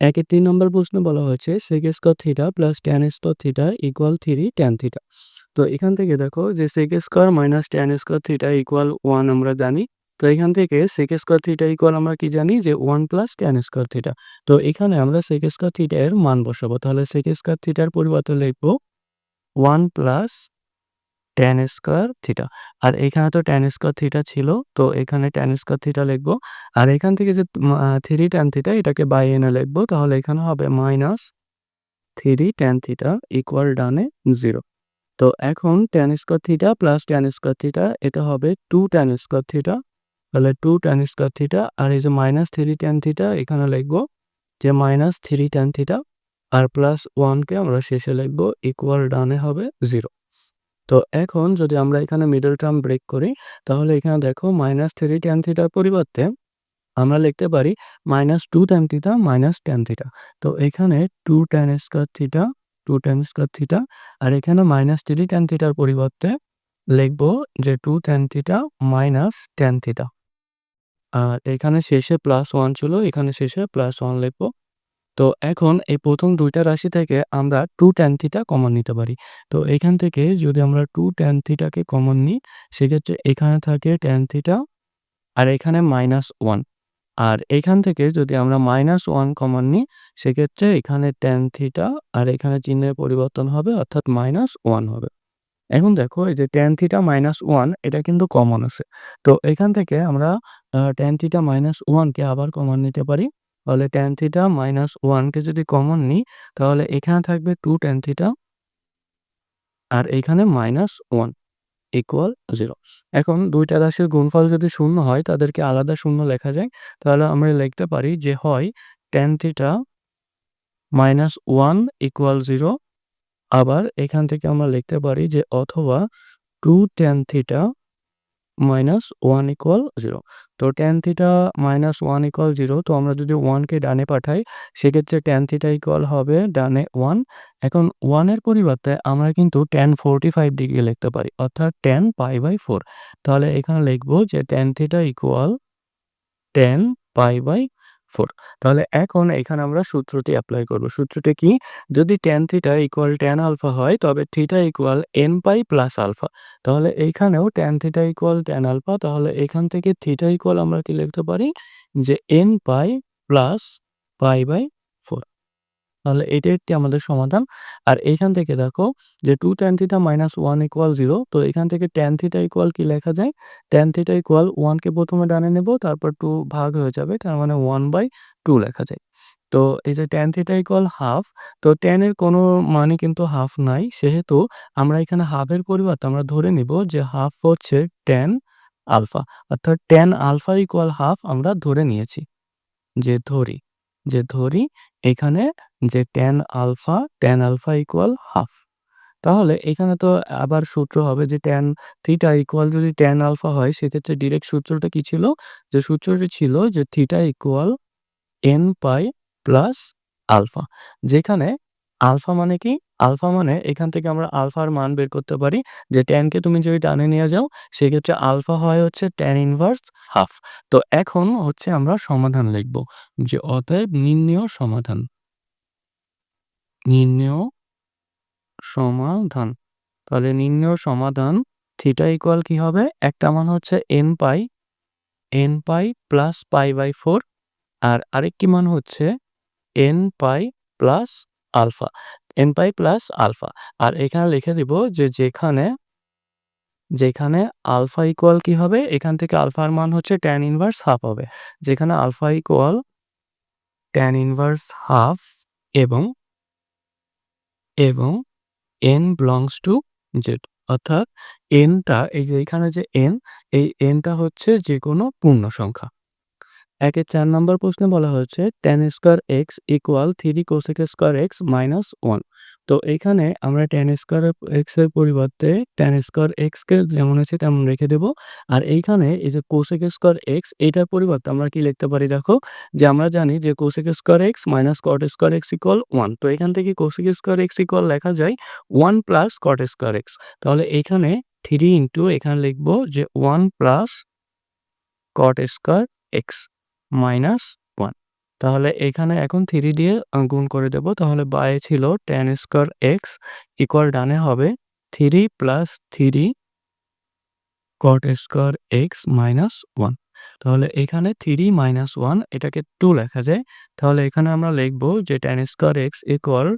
একের তিন নম্বর প্রশ্ন বলা হয়েছে sec square theta plus tan square theta equal 3 tan theta. তো এখান থেকে দেখো যে sec square minus tan square theta equal one আমরা জানি। তো এখান থেকে sec স্কয়ার থিটা ইকুয়াল আমরা কি জানি যে one plus tan square theta. তো এখানে আমরা sec স্কয়ার থিটা এর মান বসাবো। তাহলে sec স্কয়ার থিটার পরিবর্তে লিখব one plus tan square theta. আর এখানে তো tan স্কয়ার থিটা ছিল। তো এখানে tan স্কয়ার থিটা লিখব। আর এখান থেকে যে 3 tan থিটা এটাকে বাই এনে লিখব। তাহলে এখানে হবে মাইনাস 3 tan থিটা ইকুয়াল ডানে 0। তো এখন tan square theta plus tan square theta এটা হবে 2 tan স্কয়ার থিটা। তাহলে 2 tan স্কয়ার থিটা আর এই যে মাইনাস 3 tan থিটা এখানে লিখব যে মাইনাস 3 tan থিটা আর প্লাস 1 কে আমরা শেষে লিখব ইকুয়াল ডানে হবে 0। তো এখন যদি আমরা এখানে মিডল টার্ম ব্রেক করি, তাহলে এখানে দেখো মাইনাস 3 tan থিটার পরিবর্তে আমরা লিখতে পারি minus 2 tan theta minus tan theta. তো এখানে 2 tan square theta 2 tan square theta আর এখানে মাইনাস 3 tan থিটার পরিবর্তে লিখব যে 2 tan theta minus tan theta. আর এখানে শেষে প্লাস ওয়ান ছিল, এখানে শেষে প্লাস ওয়ান লিখব। তো এখন এই প্রথম দুইটা রাশি থেকে আমরা 2 tan থিটা কমন নিতে পারি। তো এখান থেকে যদি আমরা 2 tan থিটাকে কমন নিই, সেক্ষেত্রে এখানে থাকে tan থিটা আর এখানে মাইনাস ওয়ান আর এখান থেকে যদি আমরা মাইনাস ওয়ান কমন নিই, সেক্ষেত্রে এখানে tan থিটা আর এখানে চিহ্নের পরিবর্তন হবে, অর্থাৎ মাইনাস ওয়ান হবে। এখন দেখো, এই যে tan থিটা মাইনাস ওয়ান এটা কিন্তু কমন আছে। তো এখান থেকে আমরা tan থিটা মাইনাস ওয়ানকে আবার কমন নিতে পারি। তাহলে tan থিটা মাইনাস ওয়ানকে যদি কমন নিই তাহলে এখানে থাকবে 2 tan থিটা আর এখানে মাইনাস ওয়ান ইকুয়াল জিরো এখন দুইটা রাশির গুণফল যদি শূন্য হয়, তাদেরকে আলাদা শূন্য লেখা যায়। তাহলে আমরা লিখতে পারি যে হয় tan theta minus one equal zero আবার এখান থেকে আমরা লিখতে পারি যে অথবা 2 tan theta minus one equal zero তো tan theta minus one equal zero তো আমরা যদি 1 কে ডানে পাঠাই, সেক্ষেত্রে টেন থিটা ইকুয়াল হবে ডানে ওয়ান এখন 1 এর পরিবর্তে আমরা কিন্তু ট্যান ফোরটি ফাইভ ডিগ্রি লিখতে পারি, অর্থাৎ টেন পাই বাই ফোর তাহলে এখানে লিখব যে tan theta equal tan pi by 4। তাহলে এখন এখানে আমরা সূত্রটি অ্যাপ্লাই করব। সূত্রটি কি? যদি tan theta equal tan alpha হয়, তবে theta equal n pi plus alpha. তাহলে এইখানেও tan theta equal tan alpha তাহলে এখান থেকে থিটা ইকুয়াল আমরা কি লিখতে পারি যে n pi plus pi by 4। তাহলে এটা একটি আমাদের সমাধান। আর এইখান থেকে দেখো যে 2 tan theta minus 1 equal zero তো এখান থেকে tan থিটা ইকুয়াল কি লেখা যায়? tan থিটা ইকুয়াল 1 কে প্রথমে ডানে নেব, তারপর টু ভাগ হয়ে যাবে, তার মানে 1/2 লেখা যায়। তো এই যে tan থিটা ইকুয়াল হাফ তো এর কোনো মানে কিন্তু হাফ নাই, সেহেতু আমরা এখানে হাফ এর পরিবর্তে আমরা ধরে নিব যে হাফ হচ্ছে tan আলফা অর্থাৎ tan আলফা ইকুয়াল হাফ আমরা ধরে নিয়েছি। যে ধরি যে ধরি এখানে যে tan alpha tan alpha equal half. তাহলে এখানে তো আবার সূত্র হবে যে ট্যান থিটা ইকুয়াল যদি ট্যান আলফা হয়, সেক্ষেত্রে ডিরেক্ট সূত্রটা কি ছিল? যে সূত্রটি ছিল যে theta equal N pi plus alpha. যেখানে আলফা মানে কি? আলফা মানে এখান থেকে আমরা আলফার মান বের করতে পারি যে tan কে তুমি যদি ডানে নিয়ে যাও, সেক্ষেত্রে আলফা হয় হচ্ছে tan ইনভার্স হাফ। তো এখন হচ্ছে আমরা সমাধান লিখব যে অতএব নির্ণেয় সমাধান। নির্ণেয় সমাধান। তাহলে নির্ণেয় সমাধান থিটা ইকুয়াল কি হবে? একটা মান হচ্ছে N pi N pi plus pi by four আর আরেকটি মান হচ্ছে N pi plus alpha N pi plus alpha. আর এখানে লিখে দিব যে যেখানে যেখানে আলফা ইকুয়াল কি হবে? এখান থেকে আলফার মান হচ্ছে tan ইনভার্স হাফ হবে। যেখানে alpha equal tan inverse half এবং এবং এন belongs টু জেড অর্থাৎ এনটা এই যে এখানে যে এন এই এনটা হচ্ছে যে কোনো পূর্ণ সংখ্যা। একের চার নম্বর প্রশ্নে বলা হয়েছে, tan square x equal 3 cosec square X minus one তো এখানে আমরা tan স্কয়ার x এর পরিবর্তে tan স্কয়ার x কে যেমন আছে তেমন রেখে দেব। আর এইখানে এই যে cosec স্কয়ার x এটার পরিবর্তে আমরা কি লিখতে পারি দেখো যে আমরা জানি যে cosec square x minus cot square x equal 1। তো এখান থেকে cosec স্কয়ার x ইকুয়াল লেখা যায় one plus cot square x। তাহলে এখানে 3 ইনটু এখানে লিখব যে one plus cot square x minus one তাহলে এখানে এখন থ্রি দিয়ে গুণ করে দেব। তাহলে বায়ে ছিল tan স্কয়ার x ইকুয়াল ডানে হবে three plus 3 cot square X minus one তাহলে এখানে থ্রি মাইনাস ওয়ান এটাকে টু লেখা যায়। তাহলে এখানে আমরা লিখব যে tan square X equal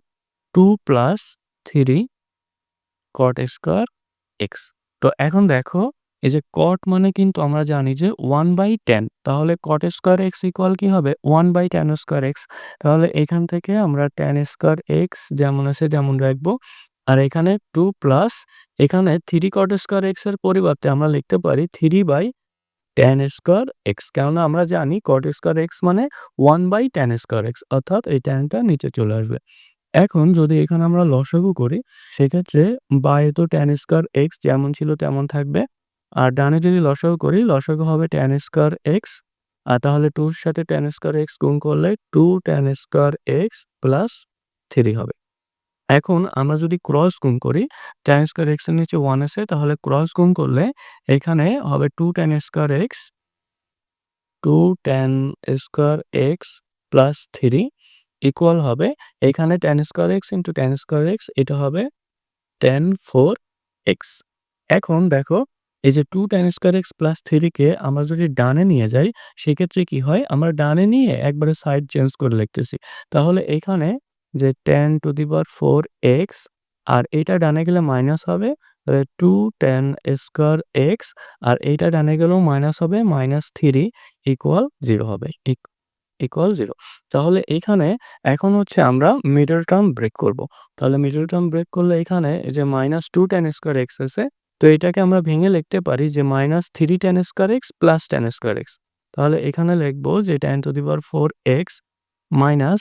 two plus 3 cot square X তো এখন দেখো এই যে cot মানে কিন্তু আমরা জানি যে 1/10 তাহলে কট স্কয়ার এক্স ইকুয়াল কি হবে? 1/tan স্কয়ার এক্স তাহলে এখান থেকে আমরা tan স্কয়ার x যেমন আছে যেমন রাখব, আর এখানে টু প্লাস এখানে 3 cot স্কয়ার x এর পরিবর্তে আমরা লিখতে পারি 3/tan স্কয়ার এক্স কেননা আমরা জানি cot স্কয়ার এক্স মানে 1/tan স্কয়ার এক্স অর্থাৎ এই tanটা নিচে চলে আসবে। এখন যদি এখানে আমরা লসাগু করি, সেক্ষেত্রে বায়ে তো tan স্কয়ার এক্স যেমন ছিল তেমন থাকবে। আর ডানে যদি লসাগু করি, লসাগু হবে tan স্কয়ার এক্স আর তাহলে টুর সাথে tan স্কয়ার x গুণ করলে 2 tan square x plus three হবে। এখন আমরা যদি ক্রস গুণ করি, tan স্কয়ার এর নিচে ওয়ান আছে, তাহলে ক্রস গুণ করলে এখানে হবে 2 tan square x 2 tan square X plus three equal হবে, এখানে tan square x into tan square x, এটা হবে টেন ফোর এক্স এখন দেখো এই যে two tan square x plus থ্রিকে আমরা যদি ডানে নিয়ে যাই, সেক্ষেত্রে কি হয়? আমরা ডানে নিয়ে একবারে সাইড চেঞ্জ করে লিখতেছি। তাহলে এখানে যে tan to the power four X আর এটা ডানে গেলে মাইনাস হবে 2 tan স্কয়ার x, আর এইটা ডানে গেলেও মাইনাস হবে মাইনাস থ্রি ইকুয়াল জিরো হবে ইকুয়াল জিরো তাহলে এখানে এখন হচ্ছে আমরা মিডল টার্ম ব্রেক করব। তাহলে মিডল টার্ম ব্রেক করলে এখানে এই যে মাইনাস 2 tan স্কয়ার x আছে তো এটাকে আমরা ভেঙে লিখতে পারি যে minus 3 tan square X plus tan square x তাহলে এখানে লিখব যে tan to the power 4x minus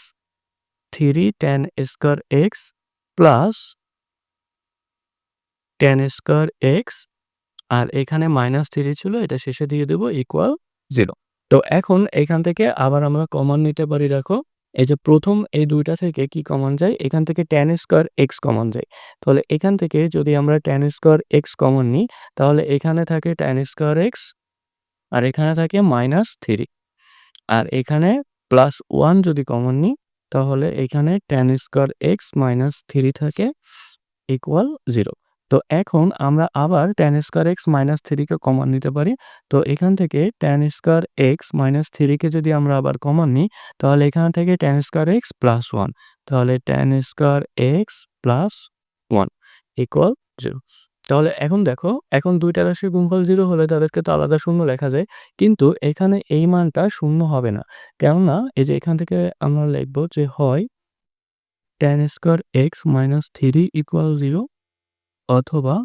3 tan square x plus tan square X আর এখানে মাইনাস থ্রি ছিল, এটা শেষে দিয়ে দেব ইকুয়াল জিরো তো এখন এখান থেকে আবার আমরা কমন নিতে পারি, দেখো। এই যে প্রথম এই দুইটা থেকে কি কমন যায়? এখান থেকে tan স্কয়ার এক্স কমন যায়। তাহলে এখান থেকে যদি আমরা tan স্কয়ার এক্স কমন নিই, তাহলে এখানে থাকে tan স্কয়ার এক্স আর এখানে থাকে মাইনাস থ্রি আর এখানে প্লাস ওয়ান যদি কমন নিই, তাহলে এখানে tan square X minus three থাকে ইকুয়াল 0 তো এখন আমরা আবার tan স্কয়ার এক্স মাইনাস থ্রিকে কমান নিতে পারি। তো এখান থেকে tan স্কয়ার এক্স মাইনাস থ্রিকে যদি আমরা আবার কমান নিই, তাহলে এখান থেকে tan square X plus one তাহলে tan square X plus one equal zero তাহলে এখন দেখো, এখন দুইটা রাশির গুণফল জিরো হলে তাদেরকে তো আলাদা শূন্য লেখা যায়, কিন্তু এখানে এই মানটা শূন্য হবে না। কেননা এই যে এখান থেকে আমরা লিখব যে হয় tan square X minus three equal 0 অথবা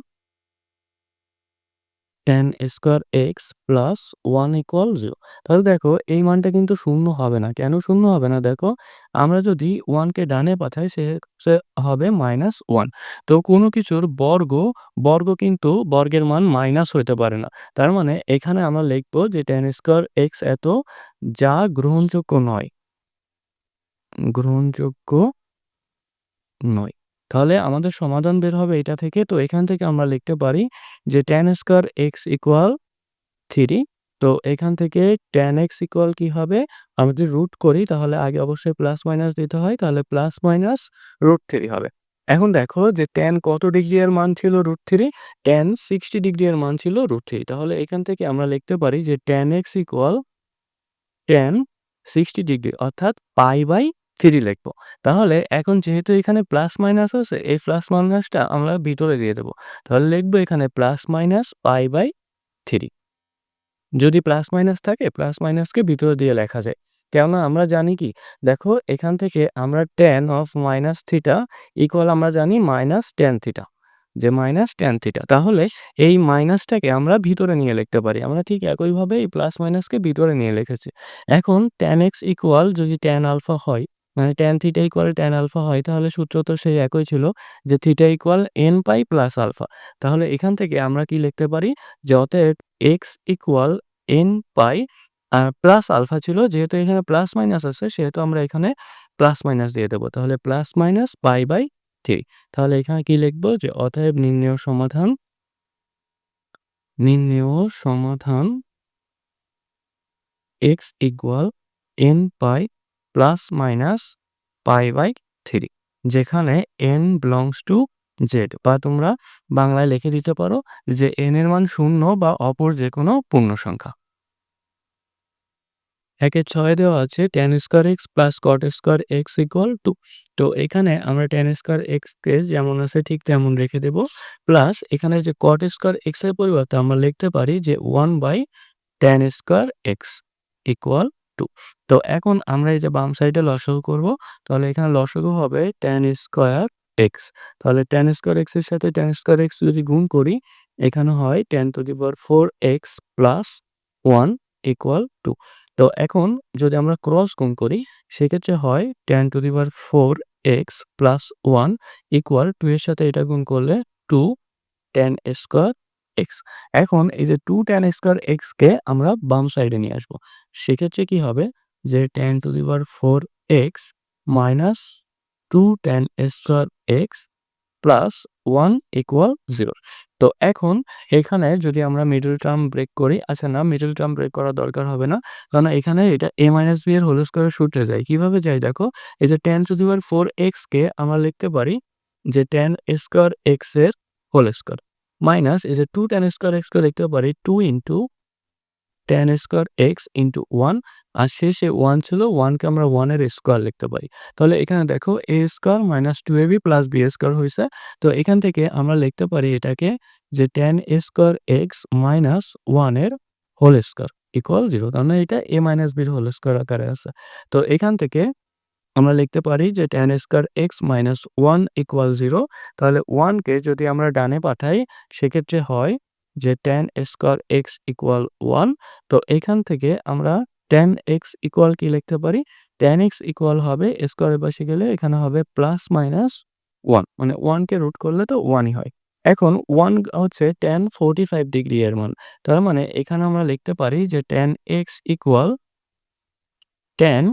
tan square x plus 1 equal 0 তাহলে দেখো, এই মানটা কিন্তু শূন্য হবে না। কেন শূন্য হবে না? দেখো, আমরা যদি 1 কে ডানে পাঠাই, সে হবে মাইনাস 1 তো কোনো কিছুর বর্গ বর্গ কিন্তু বর্গের মান মাইনাস হইতে পারে না। তার মানে এখানে আমরা লিখব যে tan স্কয়ার x এত যা গ্রহণযোগ্য নয়। গ্রহণযোগ্য নয়। তাহলে আমাদের সমাধান বের হবে এটা থেকে। তো এখান থেকে আমরা লিখতে পারি যে tan square x equal three তো এখান থেকে tan এক্স ইকুয়াল কি হবে? আমরা যদি রুট করি তাহলে আগে অবশ্যই প্লাস মাইনাস দিতে হয়, তাহলে প্লাস মাইনাস রুট থ্রি হবে। এখন দেখো যে tan কত ডিগ্রি এর মান ছিল রুট 3 tan 60 ডিগ্রি এর মান ছিল রুট থ্রি তাহলে এখান থেকে আমরা লিখতে পারি যে tan x equal tan 60 degree অর্থাৎ পাই বাই 3 লিখব। তাহলে এখন যেহেতু এখানে প্লাস মাইনাস আছে, এই প্লাস মাইনাসটা আমরা ভিতরে দিয়ে দেবো। তাহলে লিখব এখানে plus minus pi by three যদি প্লাস মাইনাস থাকে প্লাস মাইনাসকে ভিতরে দিয়ে লেখা যায়। কেননা আমরা জানি কি, দেখো এখান থেকে আমরা tan of minus theta equal আমরা জানি মাইনাস tan থিটা যে মাইনাস tan থিটা তাহলে এই মাইনাসটাকে আমরা ভিতরে নিয়ে লিখতে পারি। আমরা ঠিক একইভাবে এই প্লাস মাইনাসকে ভিতরে নিয়ে লিখেছি। এখন tan এক্স ইকুয়াল যদি tan আলফা হয় মানে tan theta equal tan alpha হয়, তাহলে সূত্র তো সেই একই ছিল যে theta equal n pi plus alpha তাহলে এখান থেকে আমরা কি লিখতে পারি? যে অতএব x ইকুয়াল এন পাই আর প্লাস আলফা ছিল, যেহেতু এখানে প্লাস মাইনাস আছে, সেহেতু আমরা এখানে প্লাস মাইনাস দিয়ে দেবো। তাহলে plus minus pi by three তাহলে এখানে কি লিখব? যে অতএব নির্ণেয় সমাধান নির্ণেয় সমাধান x equal n pi plus minus pi by three যেখানে এন বিলংস টু জেড বা তোমরা বাংলায় লিখে দিতে পারো যে এন এর মান শূন্য বা অপর যে কোনো পূর্ণ সংখ্যা। একের ছয় দেওয়া আছে tan square x plus cot square x equal two তো এখানে আমরা টেন স্কোয়ার এক্সকে যেমন আছে ঠিক তেমন রেখে দেব প্লাস এখানে যে কট স্কোয়ার এক্সের পরিবর্তে আমরা লিখতে পারি যে one by tan square x equal two তো এখন আমরা এই যে বাম সাইডে লসগু করব, তাহলে এখানে লসগু হবে টেন স্কোয়ার এক্স তাহলে টেন স্কোয়ার এক্সের সাথে টেন স্কোয়ার এক্স যদি গুণ করি, এখানে হয় tan to the power four x plus one equal two তো এখন যদি আমরা ক্রস গুণ করি, সেক্ষেত্রে হয় tan to the power four x plus one equal two এর সাথে এটা গুণ করলে টু টেন স্কোয়ার এক্স এখন এই যে টু টেন স্কোয়ার এক্সকে আমরা বাম সাইডে নিয়ে আসব। সেক্ষেত্রে কি হবে? যে tan to the power four x minus two tan square x plus one equal zero তো এখন এখানে যদি আমরা মিডল টার্ম ব্রেক করি আচ্ছা না মিডল টার্ম ব্রেক করার দরকার হবে না। কারণ এখানে এটা এ মাইনাস বি এর হোল স্কোয়ার সূত্রে যায়। কীভাবে যায় দেখো? এই যে tan to the power four এক্সকে আমরা লিখতে পারি যে টেন স্কোয়ার এক্সের হোল স্কোয়ার মাইনাস এই যে টু টেন স্কোয়ার এক্সকে লিখতে পারি two into tan square x into one আর শেষে ওয়ান ছিল ওয়ানকে আমরা ওয়ানের স্কোয়ার লিখতে পারি। তাহলে এখানে দেখো a square minus two a b plus b square হয়েছে। তো এখান থেকে আমরা লিখতে পারি এটাকে যে টেন স্কোয়ার এক্স মাইনাস ওয়ানের হোল স্কোয়ার ইকুয়াল জিরো তার মানে এটা এ মাইনাস বির হোল স্কোয়ার আকারে আছে। তো এখান থেকে আমরা লিখতে পারি যে tan square x minus one equal zero তাহলে ওয়ানকে যদি আমরা ডানে পাঠাই, সেক্ষেত্রে হয় যে tan square x equal one তো এখান থেকে আমরা টেন এক্স ইকুয়াল কি লিখতে পারি? টেন এক্স ইকুয়াল হবে স্কোয়ারের পাশে গেলে এখানে হবে প্লাস মাইনাস ওয়ান মানে ওয়ানকে রুট করলে তো ওয়ানই হয়। এখন ওয়ান হচ্ছে টেন ফোরটি ফাইভ ডিগ্রি এর মান, তার মানে এখানে আমরা লিখতে পারি যে tan x equal tan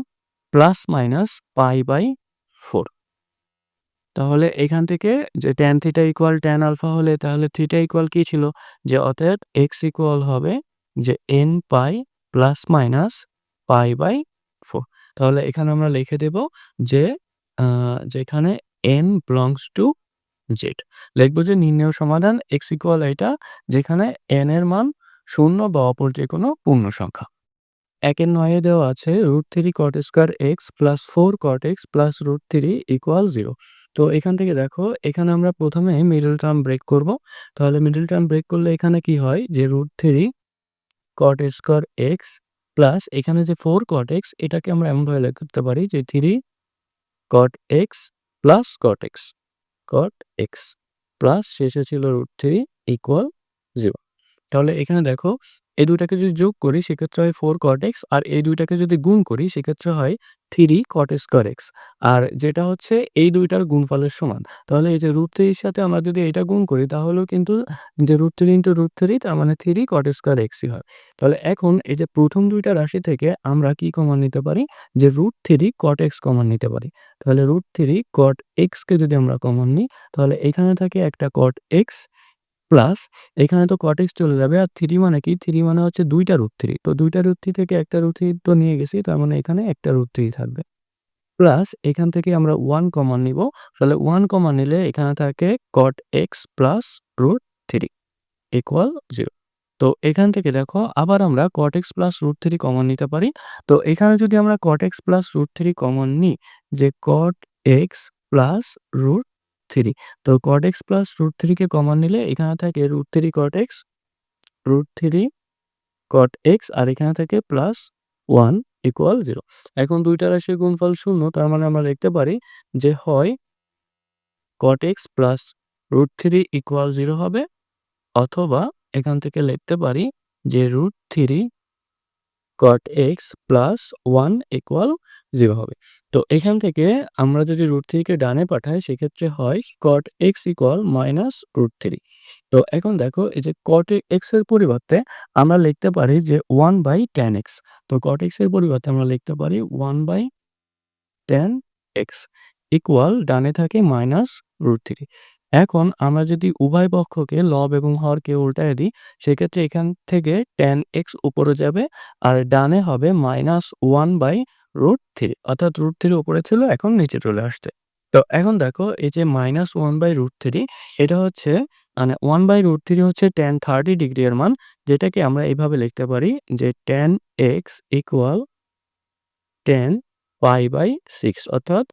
plus minus pi by four তাহলে এখান থেকে যে tan theta equal tan alpha হলে তাহলে থিটা ইকুয়াল কি ছিল? যে অতএব এক্স ইকুয়াল হবে যে n pi plus minus pi by four তাহলে এখানে আমরা লিখে দেব যে যেখানে এন বিলংস টু জেড লিখব যে নির্ণয় সমাধান এক্স ইকুয়াল এটা যেখানে এন এর মান শূন্য বা অপর যে কোনো পূর্ণ সংখ্যা। একের নয়ে দেওয়া আছে root three cot square x plus four cot x plus root three equal zero তো এখান থেকে দেখো, এখানে আমরা প্রথমে মিডল টার্ম ব্রেক করব। তাহলে মিডল টার্ম ব্রেক করলে এখানে কি হয়? যে root three cot square x plus এখানে যে ফোর কট এক্স এটাকে আমরা এমনভাবে লিখতে পারি যে three cot x plus cot x cot x plus শেষে ছিল রুট থ্রি ইকুয়াল জিরো তাহলে এখানে দেখো এই দুইটাকে যদি যোগ করি, সেক্ষেত্রে হয় ফোর কট এক্স আর এই দুইটাকে যদি গুণ করি, সেক্ষেত্রে হয় থ্রি কট স্কোয়ার এক্স আর যেটা হচ্ছে, এই দুইটার গুণফলের সমান। তাহলে এই যে রুট থ্রির সাথে আমরা যদি এটা গুণ করি, তাহলেও কিন্তু যে root three into root three তার মানে থ্রি কট স্কোয়ার এক্সই হয়। তাহলে এখন এই যে প্রথম দুইটা রাশি থেকে আমরা কি কমান নিতে পারি? যে রুট থ্রি কট এক্স কমান নিতে পারি। তাহলে রুট থ্রি কট এক্সকে যদি আমরা কমান নিই, তাহলে এখানে থাকে একটা কট এক্স প্লাস এখানে তো কট এক্স চলে যাবে আর থ্রি মানে কি? থ্রি মানে হচ্ছে দুইটা রুট থ্রি তো দুইটা রুট থ্রি থেকে একটা রুট থ্রি তো নিয়ে গেছি, তার মানে এখানে একটা রুট থ্রি থাকবে। প্লাস এখান থেকে আমরা ওয়ান কমন নিব। তাহলে ওয়ান কমন নিলে এখানে থাকে cot x plus root three equal zero তো এখান থেকে দেখো আবার আমরা cot x plus root three common নিতে পারি। তো এখানে যদি আমরা cot x plus root three common নিই, যে cot x plus root three তো কট এক্স প্লাস রুট থ্রিকে কমন নিলে এখানে থাকে root three cot x root three cot x আর এখানে থাকে প্লাস ওয়ান ইকুয়াল জিরো এখন দুইটা রাশির গুণফল শূন্য, তার মানে আমরা লিখতে পারি যে হয় cot x plus root three equal zero হবে, অথবা এখান থেকে লিখতে পারি যে root three cot x plus one equal হবে। তো এখান থেকে আমরা যদি রুট থ্রিকে ডানে পাঠাই, সেক্ষেত্রে হয় cot x equal minus root three তো এখন দেখো, এই যে কট এক্সের পরিবর্তে আমরা লিখতে পারি যে ওয়ান বাই টেন এক্স তো কট এক্সের পরিবর্তে আমরা লিখতে পারি one by tan x equal ডানে থাকে মাইনাস রুট থ্রি এখন আমরা যদি উভয় পক্ষকে লব এবং হরকে উল্টায় দিই, সেক্ষেত্রে এখান থেকে টেন এক্স উপরে যাবে, আর ডানে হবে minus one by root three অর্থাৎ রুট থ্রি উপরে ছিল, এখন নিচে চলে আসছে। তো এখন দেখো, এই যে minus one by root three এটা হচ্ছে মানে ওয়ান বাই রুট থ্রি হচ্ছে টেন থার্টি ডিগ্রি এর মান, যেটাকে আমরা এইভাবে লিখতে পারি যে tan x equal tan pi by six অর্থাৎ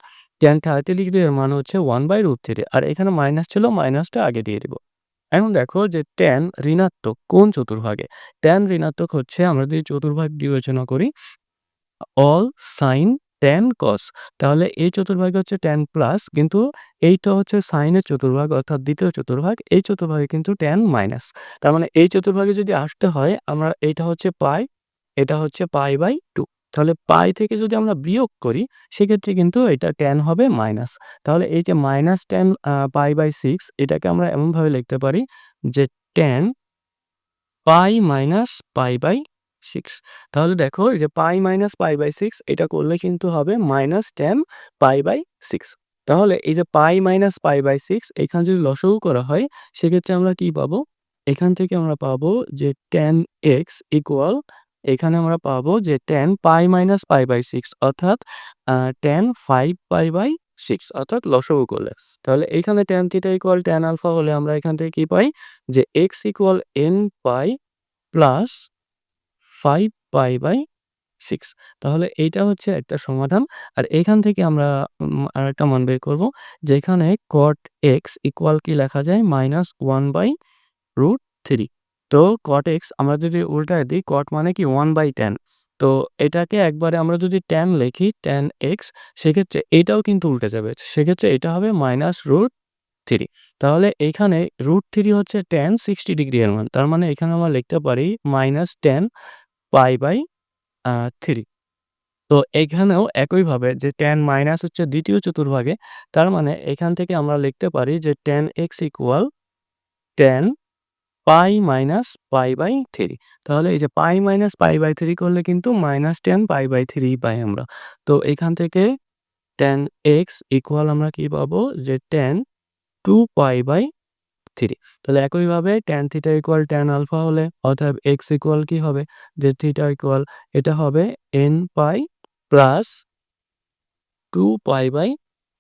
টেন থার্টি ডিগ্রি এর মান হচ্ছে ওয়ান বাই রুট থ্রি আর এখানে মাইনাস ছিল মাইনাসটা আগে দিয়ে দিব। এখন দেখো যে টেন ঋণাত্মক কোন চতুর্ভাগে? টেন ঋণাত্মক হচ্ছে, আমরা যদি চতুর্ভাগ বিবেচনা করি অল সাইন টেন কস তাহলে এই চতুর্ভাগ হচ্ছে টেন প্লাস কিন্তু এইটা হচ্ছে সাইনের চতুর্ভাগ, অর্থাৎ দ্বিতীয় চতুর্ভাগ, এই চতুর্ভাগে কিন্তু টেন মাইনাস তার মানে এই চতুর্ভাগে যদি আসতে হয়, আমরা এইটা হচ্ছে পাই, এটা হচ্ছে পাই বাই টু তাহলে পাই থেকে যদি আমরা বিয়োগ করি, সেক্ষেত্রে কিন্তু এটা টেন হবে মাইনাস তাহলে এই যে minus tan pi by six এটাকে আমরা এমনভাবে লিখতে পারি যে tan pi minus pi by six তাহলে দেখো যে pi minus pi by six এটা করলে কিন্তু হবে minus tan pi by six তাহলে এই যে pi minus pi by six এখানে যদি লসগু করা হয়, সেক্ষেত্রে আমরা কি পাবো? এখান থেকে আমরা পাবো যে টেন এক্স ইকুয়াল এখানে আমরা পাবো যে tan pi minus pi by six অর্থাৎ tan five pi by six অর্থাৎ লসগু করলে। তাহলে এখানে tan theta equal tan alpha হলে আমরা এখান থেকে কি পাই? যে x equal n pi plus five pi by six তাহলে এইটা হচ্ছে একটা সমাধান। আর এখান থেকে আমরা আর একটা মান বের করব, যেখানে কট এক্স ইকুয়াল কি লেখা যায়? Minus one by root three তো কট এক্স আমরা যদি উল্টায় দিই কট মানে কি? ওয়ান বাই টেন তো এটাকে একবারে আমরা যদি টেন লিখি টেন এক্স সেক্ষেত্রে এইটাও কিন্তু উল্টে যাবে। সেক্ষেত্রে এটা হবে মাইনাস রুট থ্রি তাহলে এখানে রুট থ্রি হচ্ছে টেন সিক্সটি ডিগ্রি এর মান। তার মানে এখানে আমরা লিখতে পারি minus tan pi by three. তো এখানেও একইভাবে যে টেন মাইনাস হচ্ছে দ্বিতীয় চতুর্ভাগে, তার মানে এখান থেকে আমরা লিখতে পারি যে tan x equal tan pi minus pi by three তাহলে এই যে pi minus pi by three করলে কিন্তু minus tan pi by three পাই আমরা। তো এখান থেকে টেন এক্স ইকুয়াল আমরা কি পাবো? যে tan two pi by three. তাহলে একইভাবে tan theta equal tan alpha হলে অর্থাৎ এক্স ইকুয়াল কি হবে? যে থিটা ইকুয়াল এটা হবে n pi plus two pi by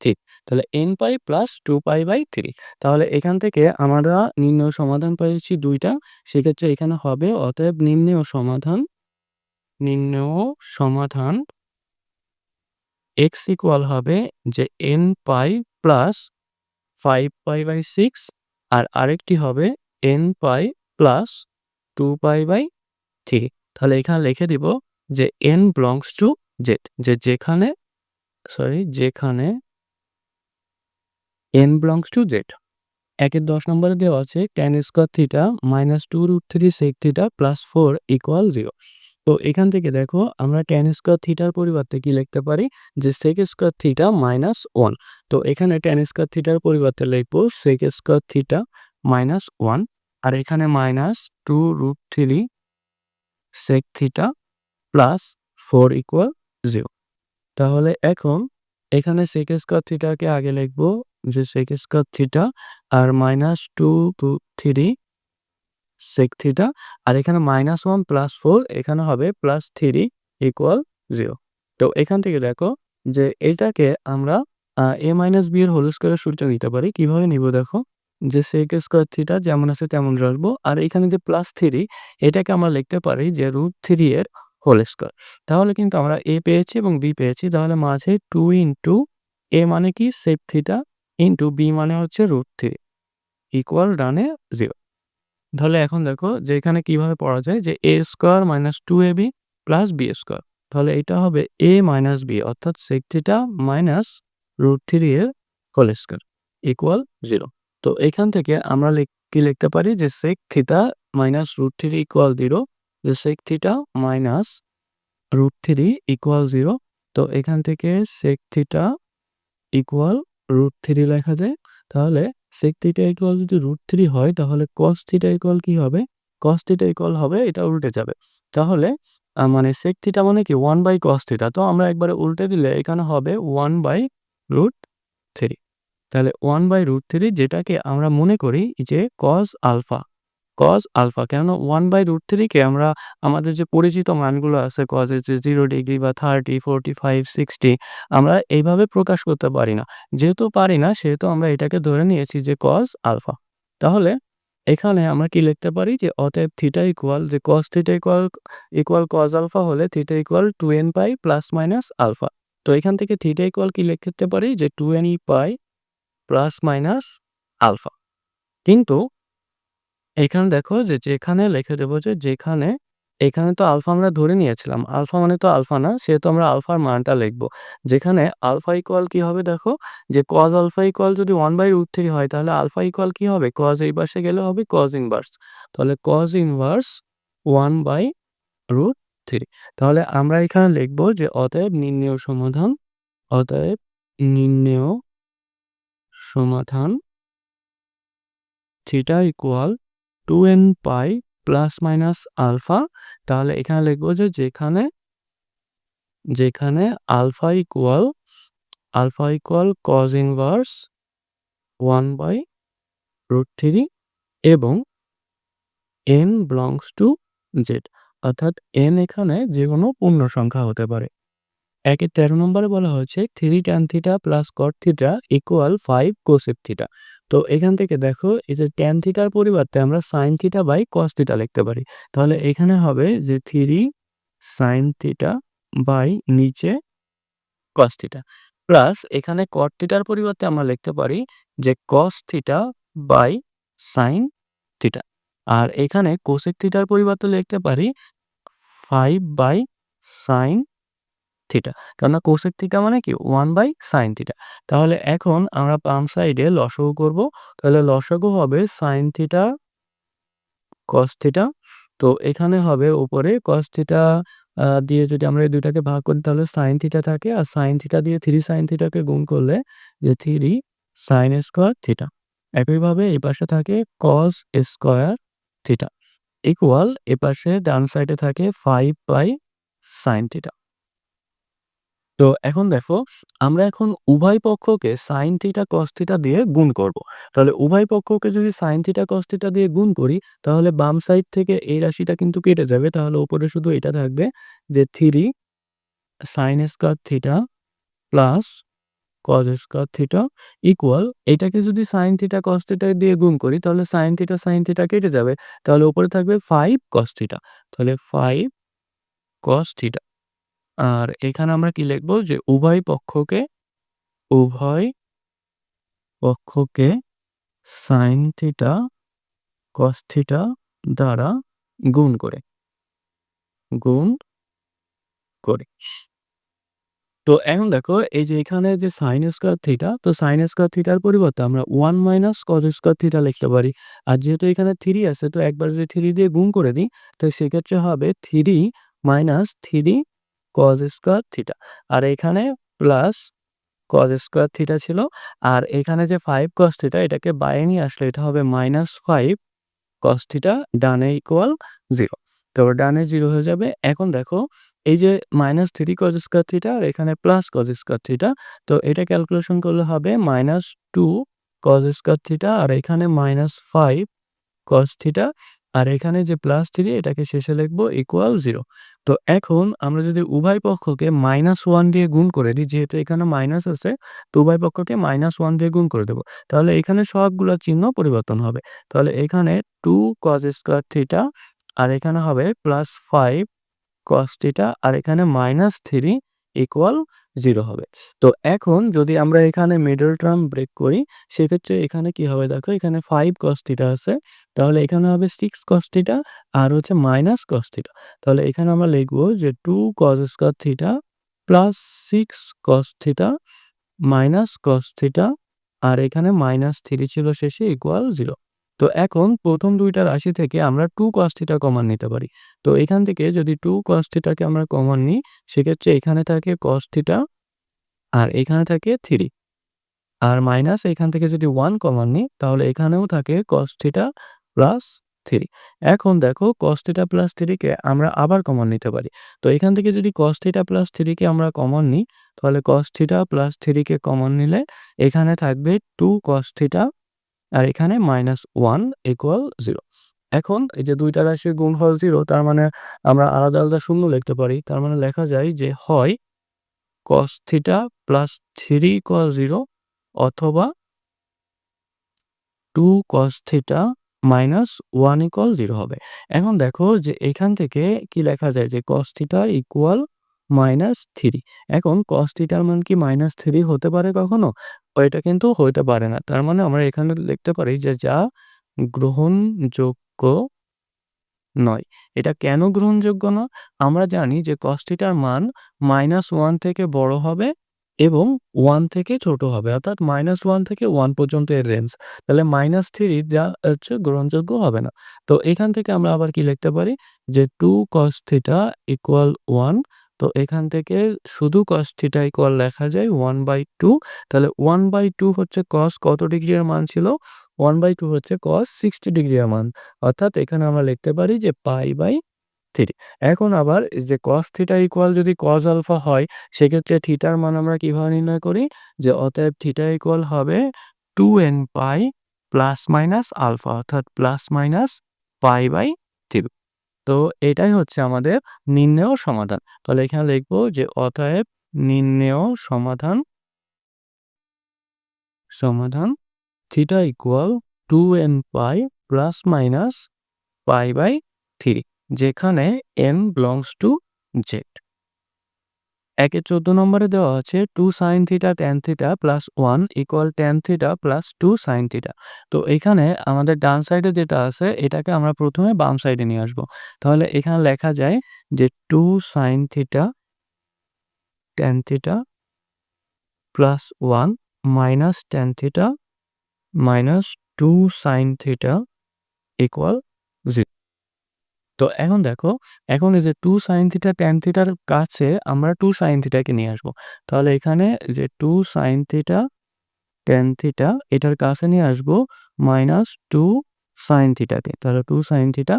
three তাহলে n pi plus two pi by three তাহলে এখান থেকে আমরা নির্ণয় সমাধান পেয়েছি দুইটা। সেক্ষেত্রে এখানে হবে অতএব নির্ণয় সমাধান নির্ণয় সমাধান এক্স ইকুয়াল হবে যে n pi plus five pi by six আর আরেকটি হবে n pi plus two pi by three তাহলে এখানে লিখে দিব যে এন বিলংস টু জেড যে যেখানে সরি যেখানে এন বিলংস টু জেড একের দশ নম্বরে দেওয়া আছে tan square theta minus two root three sec theta plus four equal zero তো এখান থেকে দেখো আমরা টেন স্কোয়ার থিটার পরিবর্তে কি লিখতে পারি? যে sec square theta minus one তো এখানে টেন স্কোয়ার থিটার পরিবর্তে লিখব sec square theta minus one আর এখানে minus two root three sec theta plus four equal zero তাহলে এখন এখানে সেক স্কোয়ার থিটাকে আগে লিখব যে সেক স্কোয়ার থিটা আর minus two two three sec theta আর এখানে মাইনাস ওয়ান প্লাস ফোর এখানে হবে প্লাস থ্রি ইকুয়াল জিরো তো এখান থেকে দেখো যে এটাকে আমরা এ মাইনাস বি এর হোল স্কোয়ারের সূত্র নিতে পারি। কীভাবে নিব দেখো? যে সেক স্কোয়ার থিটা যেমন আছে তেমন রাখব। আর এখানে যে প্লাস থ্রি এটাকে আমরা লিখতে পারি যে রুট থ্রি এর হোল স্কোয়ার তাহলে কিন্তু আমরা এ পেয়েছি এবং বি পেয়েছি। তাহলে মাঝে টু ইন্টু এ মানে কি? সেক থিটা ইন্টু বি মানে হচ্ছে রুট থ্রি ইকুয়াল ডানে জিরো তাহলে এখন দেখো যে এখানে কীভাবে পড়া যায় যে a square minus two a b plus b square তাহলে এটা হবে এ মাইনাস বি অর্থাৎ sec theta minus root three এর হোল স্কোয়ার ইকুয়াল জিরো তো এখান থেকে আমরা কি লিখতে পারি যে sec theta minus root three equal zero যে sec theta minus root three equal zero তো এখান থেকে sec theta equal root three লেখা যায়, তাহলে সেক থিটা ইকুয়াল যদি রুট থ্রি হয়, তাহলে কস থিটা ইকুয়াল কি হবে? কস থিটা ইকুয়াল হবে, এটা উল্টে যাবে। তাহলে মানে সেক থিটা মানে কি? ওয়ান বাই কস থিটা তো আমরা একবারে উল্টে দিলে এখানে হবে ওয়ান বাই রুট থ্রি তাহলে ওয়ান বাই রুট থ্রি যেটাকে আমরা মনে করি যে কস আলফা cos আলফা কেননা 1/√3 কে আমরা আমাদের যে পরিচিত মানগুলো আছে এর যে 0 ডিগ্রি বা 30, 45, 60 আমরা এইভাবে প্রকাশ করতে পারি না। যেহেতু পারি না সেহেতু আমরা এটাকে ধরে নিয়েছি যে cos আলফা। তাহলে এখানে আমরা কি লিখতে পারি যে অতএব থিটা ইকুয়াল যে cos theta equal equal cos alpha হলে theta equal 2n pi plus minus alpha. তো এখান থেকে থিটা ইকুয়াল কি লিখতে পারি যে 2n e pi plus minus alpha. কিন্তু এখানে দেখো যে যেখানে লিখে দেবো যে যেখানে, এখানে তো আলফা আমরা ধরে নিয়েছিলাম। আলফা মানে তো আলফা না, সেহেতু আমরা আলফার মানটা লিখব। যেখানে আলফা ইকুয়াল কি হবে দেখো যে কজ আলফা ইকুয়াল যদি 1/√3 হয়, তাহলে আলফা ইকুয়াল কি হবে কজ এই পাশে গেলে হবে কজ ইনভার্স। তাহলে কজ ইনভার্স 1/√3 তাহলে আমরা এখানে লিখব যে অতএব নির্ণেয় সমাধান, অতএব নির্ণেয় সমাধান theta equal 2n pi plus minus alpha তাহলে এখানে লিখব যে যেখানে যেখানে alpha equal alpha equal cos inverse 1/√3 এবং n belongs to z, অর্থাৎ n এখানে যেকোনো পূর্ণ সংখ্যা হতে পারে। একে ১৩ নম্বরে বলা হয়েছে 3 tan theta plus cot theta equal 5 cosec theta. তো এখান থেকে দেখো, এই যে tan থিটার পরিবর্তে আমরা sin theta by cos theta লিখতে পারি। তাহলে এখানে হবে যে 3 sin থিটা বাই নিচে cos থিটা প্লাস এখানে cot থিটার পরিবর্তে আমরা লিখতে পারি যে cos theta by sin theta. আর এখানে cosec থিটার পরিবর্তে লিখতে পারি 5 বাই sin থিটা কেননা কোসেক থিটা মানে কি? 1 বাই সাইন থিটা তাহলে এখন আমরা বাম সাইডে লসাগু করব। তাহলে লসাগু হবে সাইন থিটা কস থিটা তো এখানে হবে উপরে কস থিটা দিয়ে যদি আমরা এই দুইটাকে ভাগ করি, তাহলে সাইন থিটা থাকে। আর সাইন থিটা দিয়ে থ্রি সাইন থিটাকে গুণ করলে যে থ্রি সাইন স্কোয়ার থিটা একইভাবে এই পাশে থাকে কস স্কোয়ার থিটা ইকুয়াল এ পাশে ডান সাইডে থাকে ফাইভ বাই সাইন থিটা তো এখন দেখো, আমরা এখন উভয় পক্ষকে সাইন থিটা কস থিটা দিয়ে গুণ করব। তাহলে উভয় পক্ষকে যদি সাইন থিটা কস দিয়ে গুণ করি, তাহলে বাম সাইড থেকে এই রাশিটা কিন্তু কেটে যাবে। তাহলে উপরে শুধু এটা থাকবে যে three sine square theta plus cos square theta equal এটাকে যদি সাইন থিটা কস দিয়ে গুণ করি, তাহলে সাইন থিটা সাইন থিটা কেটে যাবে। তাহলে উপরে থাকবে ফাইভ কস থিটা তাহলে ফাইভ কস থিটা আর এখানে আমরা কি লিখব যে উভয় পক্ষকে উভয় পক্ষকে সাইন থিটা কস থিটা দ্বারা গুণ করে। গুণ করে। তো এখন দেখো, এই যে এখানে যে সাইন স্কোয়ার থিটা তো সাইন স্কোয়ার থিটার পরিবর্তে আমরা one minus cos square theta লিখতে পারি। আর যেহেতু এখানে থ্রি আছে, তো একবার যদি থ্রি দিয়ে গুণ করে দিই, তো সেক্ষেত্রে হবে three minus three cos square theta আর এখানে প্লাস কজ স্কোয়ার থিটা ছিল। আর এখানে যে ফাইভ কস থিটা এটাকে বাইরে নিয়ে আসলে এটা হবে মাইনাস ফাইভ কস থিটা ডানে ইকুয়াল জিরো তো ডানে জিরো হয়ে যাবে। এখন দেখো, এই যে minus three cos square theta আর এখানে প্লাস কজ স্কোয়ার থিটা তো এটা ক্যালকুলেশন করলে হবে minus two cos square theta আর এখানে মাইনাস ফাইভ কস থিটা আর এখানে যে প্লাস থ্রি এটাকে শেষে লিখব ইকুয়াল জিরো তো এখন আমরা যদি উভয় পক্ষকে মাইনাস ওয়ান দিয়ে গুণ করে দিই, যেহেতু এখানে মাইনাস আছে, তো উভয় পক্ষকে মাইনাস ওয়ান দিয়ে গুণ করে দেবো। তাহলে এখানে সবগুলো চিহ্ন পরিবর্তন হবে। তাহলে এখানে টু কজ স্কোয়ার থিটা আর এখানে হবে প্লাস ফাইভ কস থিটা আর এখানে মাইনাস থ্রি ইকুয়াল জিরো হবে। তো এখন যদি আমরা এখানে মিডল টার্ম ব্রেক করি, সেক্ষেত্রে এখানে কি হবে দেখো, এখানে ফাইভ কস্টিটা আছে। তাহলে এখানে হবে সিক্স কস্টিটা আর হচ্ছে মাইনাস কস্টিটা তাহলে এখানে আমরা লিখব যে two cos square theta plus six cos theta minus cos theta আর এখানে মাইনাস থ্রি ছিল শেষে ইকুয়াল জিরো তো এখন প্রথম দুইটা রাশি থেকে আমরা টু কস কমান নিতে পারি। তো এখান থেকে যদি টু কস আমরা কমান নিই, সেক্ষেত্রে এখানে থাকে কস থিটা আর এখানে থাকে থ্রি আর মাইনাস এখান থেকে যদি ওয়ান কমান নিই, তাহলে এখানেও থাকে কস প্লাস থ্রি এখন দেখো কস থিটা প্লাস থ্রিকে আমরা আবার কমন নিতে পারি। তো এখান থেকে যদি কস প্লাস থ্রিকে আমরা কমন নিই, তাহলে কস থিটা প্লাস থ্রিকে কমন নিলে এখানে থাকবে টু কস থিটা আর এখানে মাইনাস ওয়ান ইকুয়াল জিরো এখন এই যে দুইটা রাশির গুণফল জিরো তার মানে আমরা আলাদা আলাদা শূন্য লিখতে পারি। তার মানে লেখা যায় যে হয় cos theta plus three cos zero অথবা two cos theta minus one equal zero হবে। এখন দেখো যে এখান থেকে কি লেখা যায় যে cos theta equal minus three. এখন কস থিটার মান কি মাইনাস থ্রি হতে পারে কখনো? এটা কিন্তু হইতে পারে না। তার মানে আমরা এখানে লিখতে পারি যে যা গ্রহণযোগ্য নয়। এটা কেন গ্রহণযোগ্য না? আমরা জানি যে কস থিটার মান মাইনাস ওয়ান থেকে বড় হবে এবং ওয়ান থেকে ছোট হবে। অর্থাৎ মাইনাস ওয়ান থেকে ওয়ান পর্যন্ত এর রেঞ্জ তাহলে মাইনাস থ্রি যা হচ্ছে গ্রহণযোগ্য হবে না। তো এখান থেকে আমরা আবার কি লিখতে পারি? যে two cos theta equal one তো এখান থেকে শুধু কস থিটা ইকুয়াল লেখা যায় ওয়ান বাই টু তাহলে ওয়ান বাই টু হচ্ছে কস কত ডিগ্রির মান ছিল? ওয়ান বাই টু হচ্ছে কস সিক্সটি ডিগ্রির মান। অর্থাৎ এখানে আমরা লিখতে পারি যে পাই বাই থ্রি এখন আবার যে কস থিটা ইকুয়াল যদি কস আলফা হয়, সেক্ষেত্রে থিটার মান আমরা কীভাবে নির্ণয় করি? যে অতএব থিটা ইকুয়াল হবে two n pi plus minus alpha অর্থাৎ plus minus pi by three তো এটাই হচ্ছে আমাদের নির্ণেয় সমাধান। তাহলে এখানে লিখব যে অতএব নির্ণেয় সমাধান সমাধান theta equal two n pi plus minus pi by three, যেখানে এন বিলংস টু জেড। একে চোদ্দ নম্বরে দেওয়া আছে two sine theta tan theta plus one equal tan theta plus two sine theta তো এখানে আমাদের ডান সাইডে যেটা আছে, এটাকে আমরা প্রথমে বাম সাইডে নিয়ে আসব। তাহলে এখানে লেখা যায় যে two sine theta tan theta plus one minus tan theta minus two sine theta equal তো এখন দেখো, এখন এই যে টু সাইন থিটা টেন থিটার কাছে আমরা টু সাইন থিটাকে নিয়ে আসব। তাহলে এখানে যে two sine theta tan theta এটার কাছে নিয়ে আসব মাইনাস টু সাইন থিটাকে তাহলে টু সাইন থিটা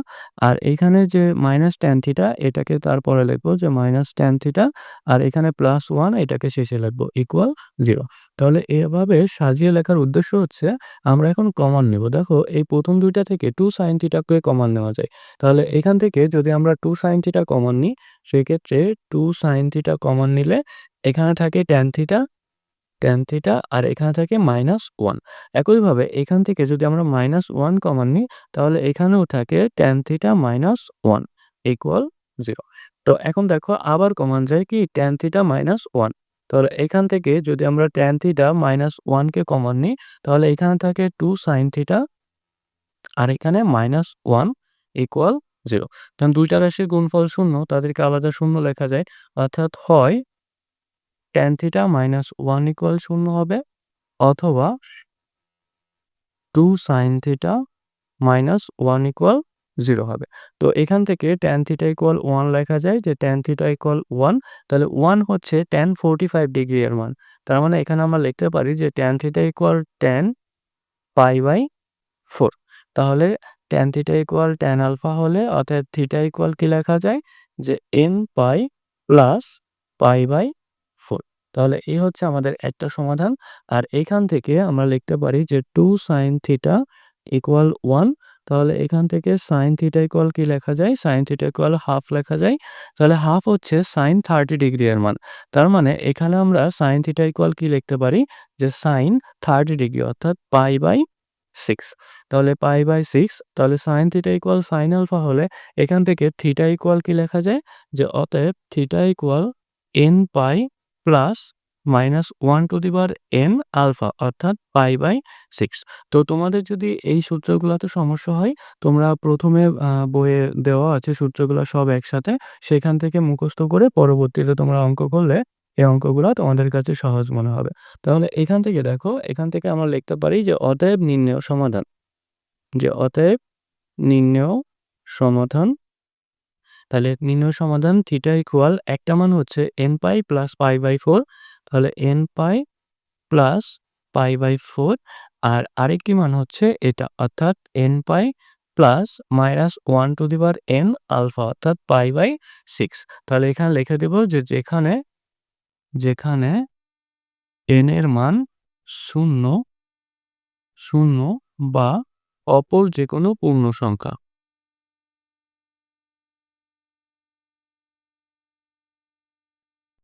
আর এখানে যে মাইনাস টেন থিটা এটাকে তারপরে লিখব যে মাইনাস টেন থিটা আর এখানে প্লাস ওয়ান এটাকে শেষে লিখব ইকুয়াল জিরো তাহলে এভাবে সাজিয়ে লেখার উদ্দেশ্য হচ্ছে, আমরা এখন কমান নেব। দেখো, এই প্রথম দুইটা থেকে টু সাইন থিটাকে কমান নেওয়া যায়। তাহলে এখান থেকে যদি আমরা টু সাইন থিটা কমান নিই, সেক্ষেত্রে টু সাইন থিটা কমান নিলে এখানে থাকে টেন থিটা টেন থিটা আর এখানে থাকে মাইনাস ওয়ান একইভাবে এখান থেকে যদি আমরা মাইনাস ওয়ান কমান নিই, তাহলে এখানেও থাকে tan theta minus one equal zero তো এখন দেখো আবার কমান যায় কি? টেন থিটা মাইনাস ওয়ান তাহলে এখান থেকে যদি আমরা টেন থিটা মাইনাস ওয়ানকে কমান নিই, তাহলে এখানে থাকে টু সাইন থিটা আর এখানে মাইনাস ওয়ান ইকুয়াল জিরো কারণ দুইটা রাশির গুণফল শূন্য, তাদেরকে আলাদা শূন্য লেখা যায়। অর্থাৎ হয় tan theta minus one equal শূন্য হবে অথবা two sine theta minus one equal zero হবে। তো এখান থেকে ট্যান থিটা ইকুয়াল ওয়ান লেখা যায়, যে ট্যান থিটা ইকুয়াল ওয়ান তাহলে ওয়ান হচ্ছে টেন ফোরটি ফাইভ ডিগ্রি এর মান। তার মানে এখানে আমরা লিখতে পারি যে tan theta equal tan pi by four তাহলে tan theta equal tan alpha হলে অর্থাৎ থিটা ইকুয়াল কি লেখা যায়? যে n pi plus pi by তাহলে এই হচ্ছে আমাদের একটা সমাধান। আর এখান থেকে আমরা লিখতে পারি যে two sine theta equal one তাহলে এখান থেকে সাইন থিটা ইকুয়াল কি লেখা যায়? সাইন থিটা ইকুয়াল হাফ লেখা যায়। তাহলে হাফ হচ্ছে সাইন থার্টি ডিগ্রি এর মান। তার মানে এখানে আমরা সাইন থিটা ইকুয়াল কি লিখতে পারি? যে সাইন থার্টি ডিগ্রি অর্থাৎ পাই বাই সিক্স তাহলে পাই বাই সিক্স তাহলে sine theta equal sine alpha হলে এখান থেকে থিটা ইকুয়াল কি লেখা যায়? যে অতএব theta equal n pi plus minus one to the bar n alpha অর্থাৎ পাই বাই সিক্স তো তোমাদের যদি এই সূত্রগুলোতে সমস্যা হয়, তোমরা প্রথমে বইয়ে দেওয়া আছে সূত্রগুলো সব একসাথে, সেখান থেকে মুখস্থ করে পরবর্তীতে তোমরা অঙ্ক করলে এই অঙ্কগুলো তোমাদের কাছে সহজ মনে হবে। তাহলে এখান থেকে দেখো, এখান থেকে আমরা লিখতে পারি যে অতএব নির্ণয় সমাধান। যে অতএব নির্ণয় সমাধান তাহলে নির্ণয় সমাধান থিটা ইকুয়াল একটা মান হচ্ছে n pi plus pi by four তাহলে n pi plus pi by four আর আরেকটি মান হচ্ছে এটা, অর্থাৎ n pi plus minus one to the bar n alpha অর্থাৎ পাই বাই সিক্স তাহলে এখানে লিখে দেব যে যেখানে যেখানে এন এর মান শূন্য শূন্য বা অপর যে কোনো পূর্ণ সংখ্যা।